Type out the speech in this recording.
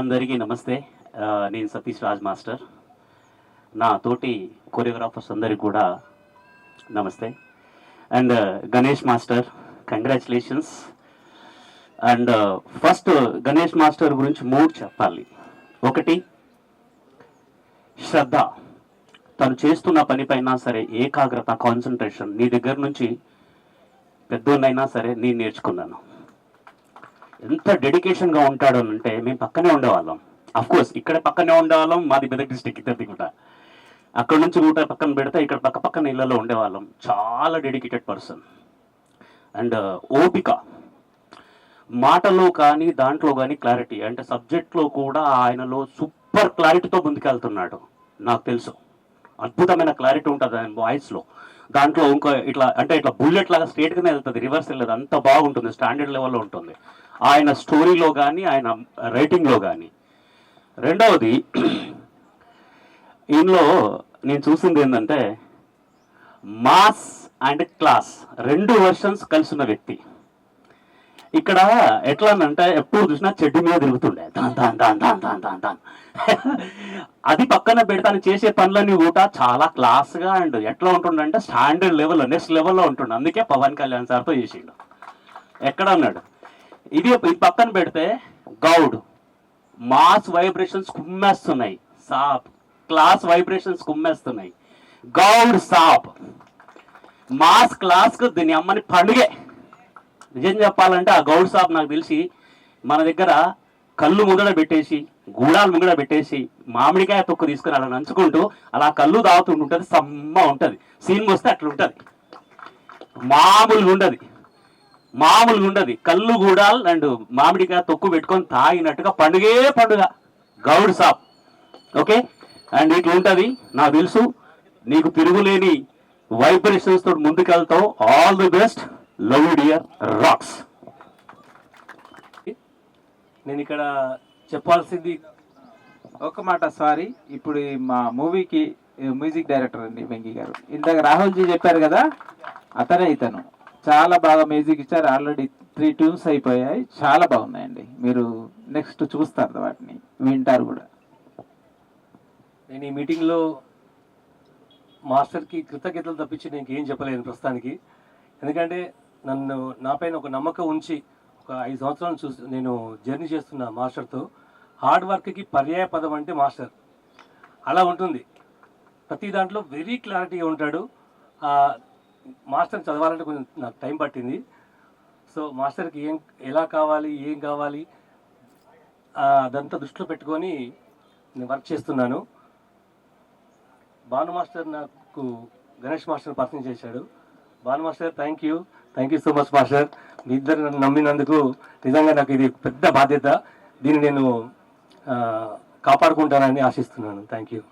అందరికీ నమస్తే. నేను సతీష్ రాజ్ మాస్టర్. నా తోటి కొరియోగ్రాఫర్స్ అందరికి కూడా నమస్తే. And Ganesh master congratulations and first Ganesh master గురించి మూడు చెప్పాలి. ఒకటి శ్రద్ధ. తను చేస్తున్న పనిపైన సరే ఏకాగ్రత కాన్సన్ట్రేషన్ నీ దగ్గర నుంచి పెద్దోన్నైనా సరే నేను నేర్చుకున్నాను. ఎంత డెడికేషన్గా ఉంటాడు అని అంటే మేము పక్కనే ఉండేవాళ్ళం. అఫ్ కోర్స్ ఇక్కడ పక్కనే ఉండేవాళ్ళం మాది మెదక్ డిస్టిక్ ఇద్దరిది కూడా. అక్కడ నుంచి కూడా పక్కన పెడితే ఇక్కడ పక్క పక్కన ఇళ్ళలో ఉండేవాళ్ళం. చాలా డెడికేటెడ్ పర్సన్ అండ్ ఓపిక. మాటలో కానీ దాంట్లో కానీ క్లారిటీ అంటే సబ్జెక్ట్లో కూడా ఆయనలో సూపర్ క్లారిటీతో ముందుకెళ్తున్నాడు. నాకు తెలుసు. అద్భుతమైన క్లారిటీ ఉంటుంది ఆయన వాయిస్లో దాంట్లో ఇంకో ఇట్లా అంటే ఇట్లా బుల్లెట్ లాగా స్ట్రేట్గానే వెళ్తుంది. రివర్స్ వెళ్ళదు. అంత బాగుంటుంది. స్టాండర్డ్ లెవెల్లో ఉంటుంది. ఆయన స్టోరీలో కానీ ఆయన రైటింగ్లో కానీ రెండవది ఇందులో నేను చూసింది ఏంటంటే మాస్ అండ్ క్లాస్ రెండు వర్షన్స్ కలిసిన వ్యక్తి. ఇక్కడ ఎట్లా అంటే ఎప్పుడు చూసినా చెడ్డు మీద తిరుగుతుండే. దాన్ దాన్ దాన్ దాన్ దాన్ దాన్ దాన్ అది పక్కన పెడతాను చేసే పనులన్నీ కూడా చాలా క్లాస్గా అండ్ ఎట్లా ఉంటుండంటే స్టాండర్డ్ లెవెల్ నెక్స్ట్ లెవెల్లో ఉంటుండే. అందుకే పవన్ కళ్యాణ్ సార్తో చేసిండు. ఎక్కడ అన్నాడు? ఇది ఇది పక్కన పెడితే గౌడ్. మాస్ వైబ్రేషన్స్ కుమ్మేస్తున్నాయి. సాప్. క్లాస్ వైబ్రేషన్స్ కుమ్మేస్తున్నాయి. గౌడ్ సాప్. మాస్ క్లాస్కు దీని అమ్మని పండుగే. నిజం చెప్పాలంటే ఆ గౌడ్ సాప్ నాకు తెలిసి మన దగ్గర కళ్ళు ముందడ పెట్టేసి గూడాలు ముంగడ పెట్టేసి మామిడికాయ తొక్కు తీసుకుని అలా నంచుకుంటూ అలా కళ్ళు తాగుతుంటుంటుంది సమ్మ ఉంటుంది. సీన్ వస్తే అట్లా ఉంటుంది మామూలుగా ఉండదు మామూలుగా ఉండదు. కళ్ళు గూడాలు అండ్ మామిడికాయ తొక్కు పెట్టుకొని తాగినట్టుగా పండుగే పండుగ. గౌడ్ సాబ్. ఓకే? అండ్ ఇట్లా ఉంటుంది నాకు తెలుసు నీకు తిరుగులేని వైబ్రేషన్స్ తోటి ముందుకెళ్తావు. All the best. Love dear rocks. నేను ఇక్కడ చెప్పాల్సింది ఒక మాట సారీ. ఇప్పుడు మా మూవీకి మ్యూజిక్ డైరెక్టర్ అండి వెంకీ గారు. ఇందాక రాహుల్ జీ చెప్పారు కదా? అతనే ఇతను. చాలా బాగా మ్యూజిక్ ఇచ్చారు. ఆల్రెడీ త్రీ ట్యూన్స్ అయిపోయాయి. చాలా బాగున్నాయండి. మీరు నెక్స్ట్ చూస్తారు వాటిని. వింటారు కూడా. నేను ఈ మీటింగ్లో మాస్టర్కి కృతజ్ఞతలు తప్పించి నేను ఏం చెప్పలేను ప్రస్తుతానికి. ఎందుకంటే నన్ను నాపైన ఒక నమ్మకం ఉంచి ఒక ఐదు సంవత్సరాలు చూసి నేను జర్నీ చేస్తున్న మాస్టర్తో హార్డ్ వర్క్కి పర్యాయ పదం అంటే మాస్టర్. అలా ఉంటుంది. ప్రతి దాంట్లో వెరీ క్లారిటీగా ఉంటాడు. మాస్టర్ మాస్టర్ని చదవాలంటే కొంచెం నాకు టైం పట్టింది. సో మాస్టర్కి ఏం ఎలా కావాలి ఏం కావాలి అదంతా దృష్టిలో పెట్టుకొని నేను వర్క్ చేస్తున్నాను. భాను మాస్టర్ నాకు గణేష్ మాస్టర్ పరిచయం చేశాడు. Bhanu master thank you thank you so much master. మీ ఇద్దరు నన్ను నమ్మినందుకు నిజంగా నాకు ఇది పెద్ద బాధ్యత. దీన్ని నేను కాపాడుకుంటానని ఆశిస్తున్నాను. Thank you